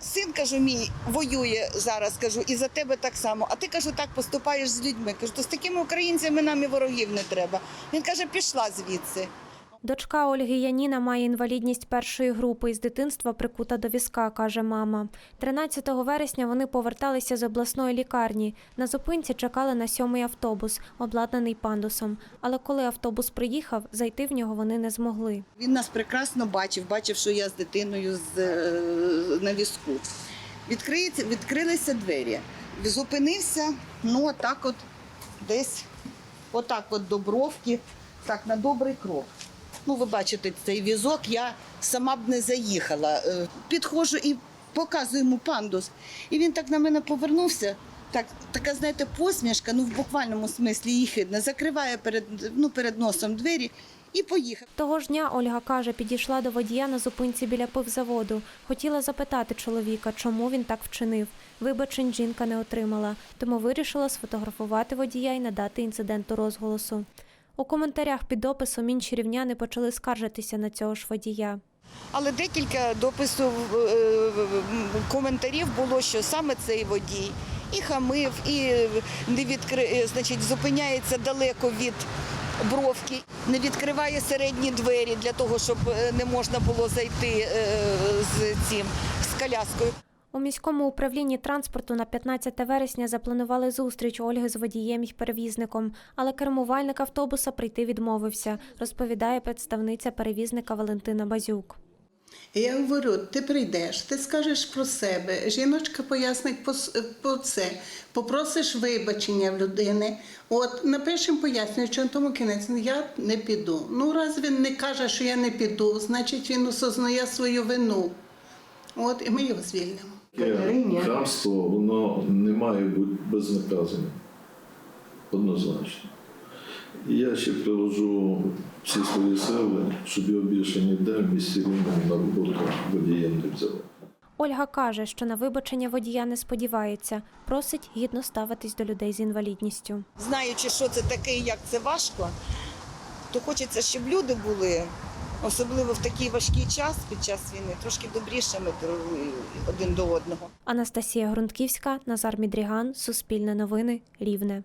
Син кажу, мій воює зараз, кажу, і за тебе так само. А ти кажу, так поступаєш з людьми. Кажу, то з такими українцями нам і ворогів не треба. Він каже, пішла звідси. Дочка Ольги Яніна має інвалідність першої групи і з дитинства прикута до візка, каже мама. 13 вересня вони поверталися з обласної лікарні. На зупинці чекали на сьомий автобус, обладнаний пандусом. Але коли автобус приїхав, зайти в нього вони не змогли. Він нас прекрасно бачив, бачив, що я з дитиною з, е, на візку. Відкриється, відкрилися двері. Зупинився, ну отак от десь, отак от до бровки, так, на добрий крок. Ну, ви бачите цей візок, я сама б не заїхала. Е, Підходжу і показую йому пандус. І він так на мене повернувся. Так, така, знаєте, посмішка, ну в буквальному смислі їхидна, закриває перед, ну, перед носом двері і поїхав. Того ж дня Ольга каже, підійшла до водія на зупинці біля пивзаводу. Хотіла запитати чоловіка, чому він так вчинив. Вибачень жінка не отримала, тому вирішила сфотографувати водія і надати інциденту розголосу. У коментарях під описом інші рівняни почали скаржитися на цього ж водія. Але декілька дописів е, коментарів було, що саме цей водій і хамив, і не відкри... е, значить, зупиняється далеко від бровки, не відкриває середні двері для того, щоб е, не можна було зайти з цим з коляскою. У міському управлінні транспорту на 15 вересня запланували зустріч Ольги з водієм і перевізником, але кермувальник автобуса прийти відмовився, розповідає представниця перевізника Валентина Базюк. Я говорю, ти прийдеш, ти скажеш про себе, жіночка пояснить по, це, попросиш вибачення в людини. От напишемо пояснюючи, на тому кінець «Ну, я не піду. Ну, раз він не каже, що я не піду, значить він осознає свою вину. От, і ми його звільнимо. Таке хамство, воно не має бути безнаказаним. Однозначно. І я ще приложу всі свої сили, щоб його більше ніде в місті Рівному на роботу водієм не взяли. Ольга каже, що на вибачення водія не сподівається, просить гідно ставитись до людей з інвалідністю. Знаючи, що це таке і як це важко, то хочеться, щоб люди були, особливо в такий важкий час під час війни, трошки добрішими до- один до одного. Анастасія Грунтківська, Назар Мідріган, Суспільне новини, Рівне.